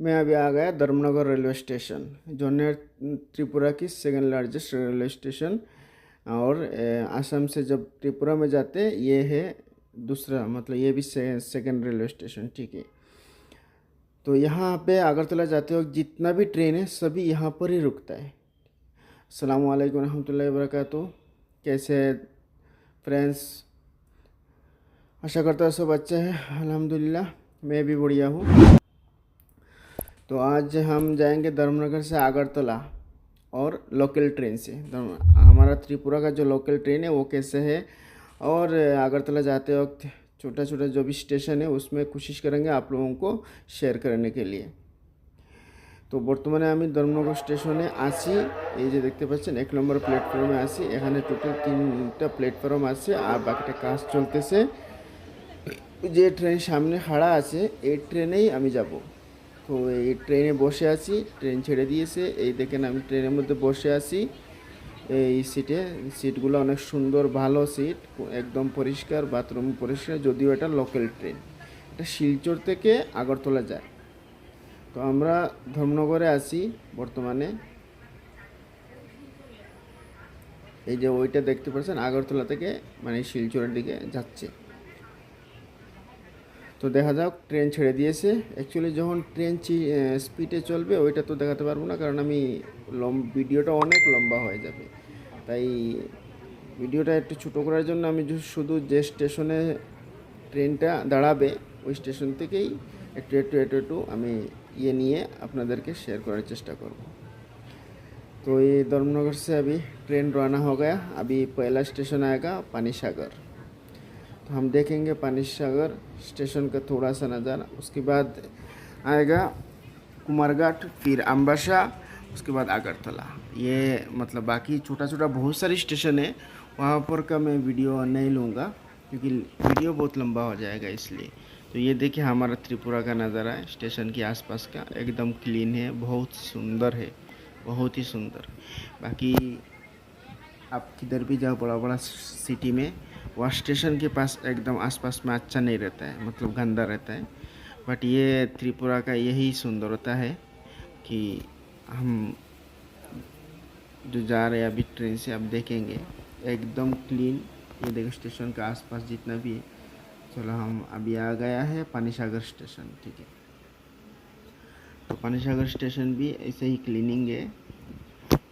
मैं अभी आ गया धर्मनगर रेलवे स्टेशन जो ने त्रिपुरा की सेकंड लार्जेस्ट रेलवे स्टेशन और असम से जब त्रिपुरा में जाते ये है दूसरा मतलब ये भी से, सेकंड रेलवे स्टेशन ठीक है। तो यहाँ पे अगरतला जाते वक्त जितना भी ट्रेन है सभी यहाँ पर ही रुकता है। अल्लाम रहमतुल्लाहि वरकatuh कैसे फ्रेंड्स? आशा करता हूँ सब अच्छा है अल्हम्दुलिल्लाह मैं भी बढ़िया हूँ। तो आज हम जाएंगे धर्मनगर से आगरतला और लोकल ट्रेन से धर्म- हमारा त्रिपुरा का जो लोकल ट्रेन है वो कैसे है और आगरतला जाते वक्त छोटा छोटा जो भी स्टेशन है उसमें कोशिश करेंगे आप लोगों को शेयर करने के लिए তো বর্তমানে আমি ধর্মনগর স্টেশনে আছি এই যে দেখতে পাচ্ছেন এক নম্বর প্ল্যাটফর্মে আছি এখানে টোটাল তিনটা প্ল্যাটফর্ম আছে আর বাকিটা কাজ চলতেছে যে ট্রেন সামনে খাড়া আছে এই ট্রেনেই আমি যাব তো এই ট্রেনে বসে আছি, ট্রেন ছেড়ে দিয়েছে। এই দেখেন আমি ট্রেনের মধ্যে বসে আছি। এই সিটে সিটগুলো অনেক সুন্দর, ভালো সিট একদম পরিষ্কার বাথরুম পরিষ্কার, যদিও এটা লোকাল ট্রেন এটা শিলচর থেকে আগরতলা যায়। তো আমরা ধর্মনগরে আছি বর্তমানে। এই যে ওইটা দেখতে পাচ্ছেন, আগরতলা থেকে মানে শিলচরের দিকে যাচ্ছে। তো দেখা যাক ট্রেন ছেড়ে দিয়েছে। অ্যাকচুয়ালি যখন ট্রেন স্পিডে চলবে, ওইটা তো দেখাতে পারব না, কারণ আমি লম ভিডিওটা অনেক লম্বা হয়ে যাবে। তাই ভিডিওটা একটু ছোটো করার জন্য আমি শুধু যে স্টেশনে ট্রেনটা দাঁড়াবে, ওই স্টেশন থেকেই একটু একটু একটু একটু আমি ইয়ে নিয়ে আপনাদেরকে শেয়ার করার চেষ্টা করব। তো এই ধর্মনগর সে আমি ট্রেন রওনা হয়ে গা আমি পয়লা স্টেশন আয়গা, পানিসাগর। तो हम देखेंगे पानी सागर स्टेशन का थोड़ा सा नज़ारा। उसके बाद आएगा कुमारघाट, फिर अम्बाशा उसके बाद अगरतला। ये मतलब बाकी छोटा छोटा बहुत सारी स्टेशन है। वहाँ पर का मैं वीडियो नहीं लूँगा, क्योंकि वीडियो बहुत लंबा हो जाएगा इसलिए। तो ये देखिए हमारा त्रिपुरा का नज़ारा है, स्टेशन के आसपास का। एकदम क्लीन है, बहुत सुंदर है, बहुत ही सुंदर। बाकी आप किधर भी जाओ बड़ा बड़ा सिटी में वह स्टेशन के पास एकदम आसपास में अच्छा नहीं रहता है मतलब गंदा रहता है। बट ये त्रिपुरा का यही सुंदरता है कि हम जो जा रहे हैं अभी ट्रेन से, आप देखेंगे, एकदम क्लीन ये देखो स्टेशन के आसपास जितना भी है। चलो हम अभी आ गया है पानी सागर स्टेशन ठीक है। तो पानी सागर स्टेशन भी ऐसे ही क्लीनिंग है।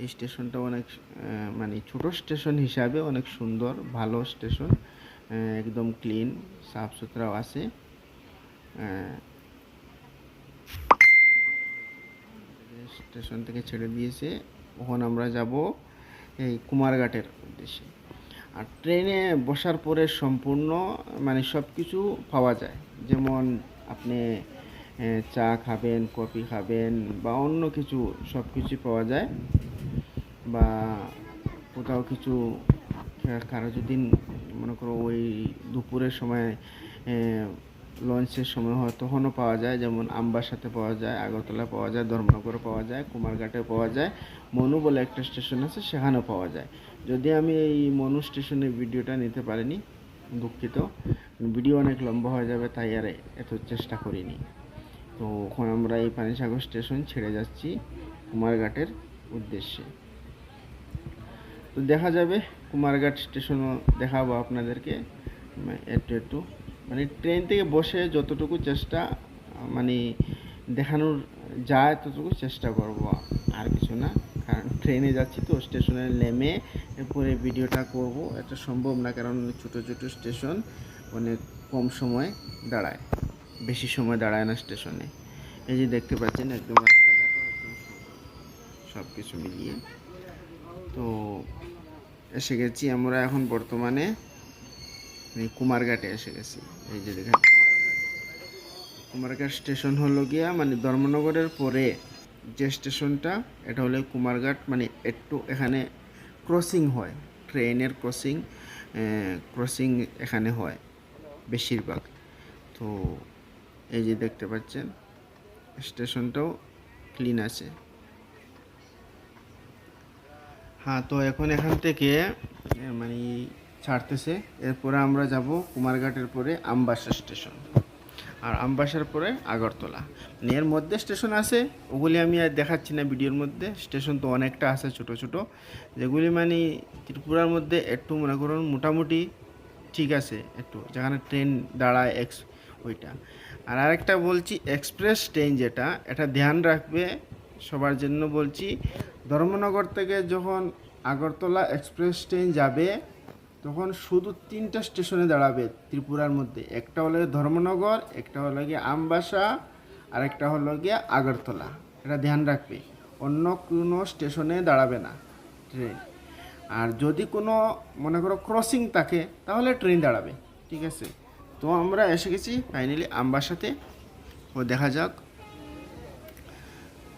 এই স্টেশনটা অনেক মানে ছোট স্টেশন হিসাবে অনেক সুন্দর, ভালো স্টেশন একদম ক্লিন সাফ সুতরাও আছে স্টেশন থেকে ছেড়ে দিয়েছে। ওখানে আমরা যাব এই কুমারঘাটের উদ্দেশ্যে। আর ট্রেনে বসার পরে সম্পূর্ণ মানে সব কিছু পাওয়া যায়। যেমন আপনি চা খাবেন, কফি খাবেন বা অন্য কিছু সব কিছুই পাওয়া যায়। বা কোথাও কিছু কারও যদি মনে করো ওই দুপুরের সময় লঞ্চের সময় হয়, তখনও পাওয়া যায়। যেমন আমবাসাতে পাওয়া যায় আগরতলা পাওয়া যায়, ধর্মনগরে পাওয়া যায়, কুমারঘাটে পাওয়া যায়, মনু বলে একটা স্টেশন আছে, সেখানেও পাওয়া যায়। যদি আমি এই মনু স্টেশনের ভিডিওটা নিতে পারিনি, দুঃখিত। ভিডিও অনেক লম্বা হয়ে যাবে, তাই আর এত চেষ্টা করিনি। তো এখন আমরা এই পানিসাগর স্টেশন ছেড়ে যাচ্ছি, কুমারঘাটের উদ্দেশ্যে। তো দেখা যাবে, কুমারঘাট স্টেশনও দেখাবো আপনাদেরকে। একটু একটু। মানে ট্রেন থেকে বসে যতটুকু চেষ্টা মানে দেখানোর যায় ততটুকু চেষ্টা করব। আর কিছু না, কারণ ট্রেনে যাচ্ছি তো, স্টেশনে নেমে এরপরে ভিডিওটা করব। এটা সম্ভব না, কারণ ছোটো ছোটো স্টেশন অনেক কম সময় দাঁড়ায়। বেশি সময় দাঁড়ায় না স্টেশনে। এই যে দেখতে পাচ্ছেন, একদম রাস্তাঘাটও একদম সব কিছু মিলিয়ে। তো এসে গেছি আমরা এখন বর্তমানে কুমারঘাটে এসে গেছি। এই যে দেখেন, কুমারঘাট স্টেশন হলো গিয়া মানে ধর্মনগরের পরে যে স্টেশনটা, এটা হলো কুমারঘাট মানে একটু এখানে ক্রসিং হয়, ট্রেনের ক্রসিং ক্রসিং এখানে হয় বেশিরভাগ। তো এই যে দেখতে পাচ্ছেন, স্টেশনটাও ক্লিন আছে। হ্যাঁ তো এখন এখান থেকে মানে ছাড়তেছে। এরপরে আমরা যাব কুমারঘাটের পরে আমবাসা স্টেশন। আর আমবাসার পরে আগরতলা। মানে এর মধ্যে স্টেশন আছে, ওগুলি আমি আর দেখাচ্ছি না ভিডিওর মধ্যে। স্টেশন তো অনেকটা আছে ছোট ছোট। যেগুলি মানে ত্রিপুরার মধ্যে একটু মনে করুন মোটামুটি ঠিক আছে একটু, যেখানে ট্রেন দাঁড়ায় এক্স, ওইটা। আর আরেকটা বলছি, এক্সপ্রেস ট্রেন যেটা, এটা ধ্যান রাখবে, সবার জন্য বলছি। ধর্মনগর থেকে যখন আগরতলা এক্সপ্রেস ট্রেন যাবে, তখন শুধু তিনটা স্টেশনে দাঁড়াবে ত্রিপুরার মধ্যে। একটা হলো ধর্মনগর, একটা হলো গিয়ে আমবাসা, আর একটা হলো গিয়ে আগরতলা। এটা ধ্যান রাখবে। অন্য কোনো স্টেশনে দাঁড়াবে না ট্রেন। আর যদি কোনো, মনে করো ক্রসিং থাকে, তাহলে ট্রেন দাঁড়াবে। ঠিক আছে? তো আমরা এসে গেছি ফাইনালি আমবাসাতে। ও দেখা যাক।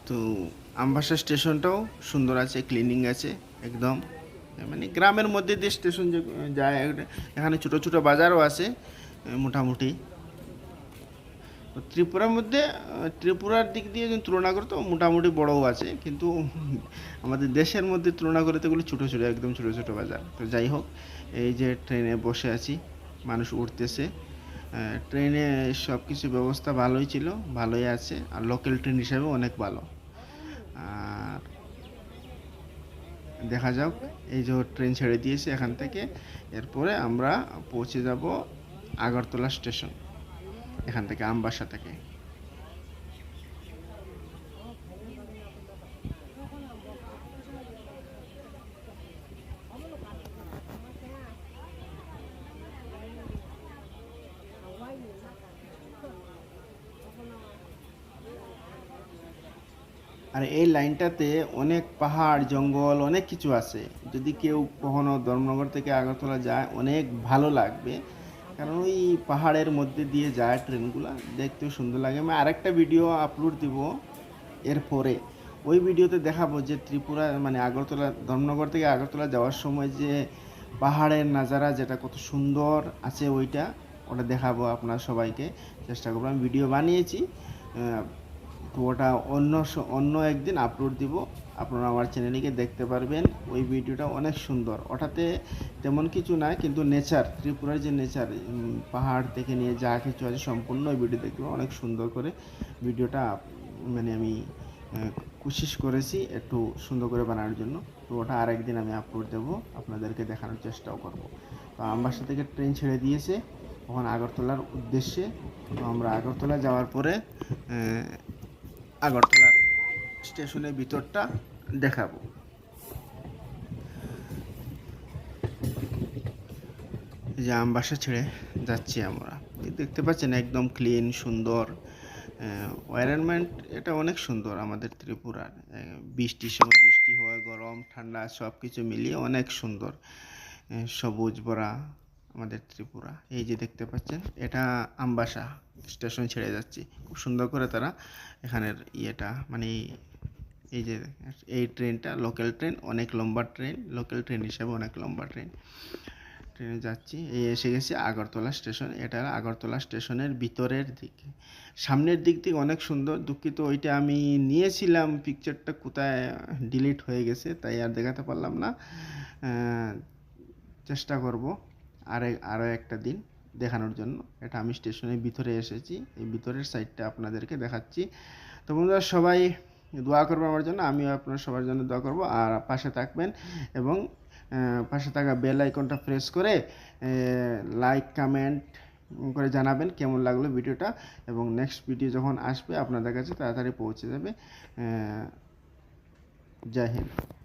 তো আমবাসা স্টেশনটাও সুন্দর আছে ক্লিনিং আছে, একদম। মানে গ্রামের মধ্যে দিয়ে স্টেশন যে, যায় এখানে ছোটো ছোটো বাজারও আছে মোটামুটি। তো ত্রিপুরার মধ্যে ত্রিপুরার দিক দিয়ে যদি তুলনা করতো মোটামুটি বড়ও আছে, কিন্তু আমাদের দেশের মধ্যে তুলনা করে তো এগুলো ছোটো ছোটো, একদম ছোটো ছোটো বাজার। তো যাই হোক, এই যে ট্রেনে বসে আছি, মানুষ উঠতেছে। ট্রেনে সব কিছু ব্যবস্থা ভালোই ছিল, ভালোই আছে, আর লোকাল ট্রেন হিসাবে অনেক ভালো। আর দেখা যাক, এই যে ট্রেন ছেড়ে দিয়েছে এখান থেকে। এরপরে আমরা পৌঁছে যাব আগরতলা স্টেশন, এখান থেকে আমবাসা থেকে। আর এই লাইনটাতে অনেক পাহাড়, জঙ্গল, অনেক কিছু আছে। যদি কেউ কখনো ধর্মনগর থেকে আগরতলা যায়, অনেক ভালো লাগবে। কারণ ওই পাহাড়ের মধ্যে দিয়ে যায় ট্রেনগুলো, দেখতেও সুন্দর লাগে। আমি আরেকটা ভিডিও আপলোড দিব এরপরে। ওই ভিডিওতে দেখাবো যে ত্রিপুরা মানে আগরতলা, ধর্মনগর থেকে আগরতলা যাওয়ার সময় যে পাহাড়ের নাজারা যেটা কত সুন্দর আছে ওইটা, ওটা দেখাবো আপনার সবাইকে। চেষ্টা করব। আমি ভিডিও বানিয়েছি। তো ওটা অন্য অন্য একদিন আপলোড দিব। আপনারা আমার চ্যানেলে গিয়ে দেখতে পারবেন। ওই ভিডিওটা অনেক সুন্দর। ওটাতে তেমন কিছু না কিন্তু নেচার ত্রিপুরার যে নেচার পাহাড় থেকে নিয়ে যা কিছু আছে, সম্পূর্ণ ওই ভিডিও দেখবে অনেক সুন্দর করে ভিডিওটা মানে আমি কোশিশ করেছি একটু সুন্দর করে বানানোর জন্য। তো ওটা আরেকদিন আমি আপলোড দেবো। আপনাদেরকে দেখানোর চেষ্টাও করব। তো আমবাসা থেকে ট্রেন ছেড়ে দিয়েছে। তখন আগরতলার উদ্দেশ্যে। তো আমরা আগরতলা যাওয়ার পরে আহ, আগরতলার স্টেশনের ভিতরটা দেখাবো। যে আমবাসা ছেড়ে যাচ্ছি আমরা। দেখতে পাচ্ছেন একদম ক্লিন সুন্দর এনভায়রনমেন্ট এটা অনেক সুন্দর আমাদের ত্রিপুরার। বৃষ্টির সময় বৃষ্টি হয় গরম ঠান্ডা সব কিছু মিলিয়ে অনেক সুন্দর। সবুজ ভরা আমাদের ত্রিপুরা। এই যে দেখতে পাচ্ছেন, এটা আমবাসা স্টেশন ছেড়ে যাচ্ছি। খুব সুন্দর করে তারা এখানের ইয়েটা মানে এই যে এই ট্রেনটা লোকাল ট্রেন অনেক লম্বা ট্রেন লোকাল ট্রেন হিসাবে অনেক লম্বা ট্রেন ট্রেনে যাচ্ছি, এই এসে গেছি আগরতলা স্টেশন এটা আগরতলা স্টেশনের ভিতরের দিকে। সামনের দিক থেকে অনেক সুন্দর, দুঃখিত ওইটা আমি নিয়েছিলাম পিকচারটা কোথায় ডিলিট হয়ে গেছে, তাই আর দেখাতে পারলাম না। চেষ্টা করব। আর আরও একটা দিন দেখানোর জন্য। এটা আমি স্টেশনের ভিতরে এসেছি। এই ভিতরের সাইডটা আপনাদেরকে দেখাচ্ছি। তো বন্ধুরা, সবাই দোয়া করবে আমার জন্য। আমিও আপনার সবার জন্য দোয়া করব। আর পাশে থাকবেন এবং পাশে থাকা বেল আইকনটা প্রেস করে লাইক কমেন্ট করে জানাবেন কেমন লাগল ভিডিওটা এবং নেক্সট ভিডিও যখন আসবে আপনাদের কাছে তাড়াতাড়ি পৌঁছে যাবে। জয় হিন্দ।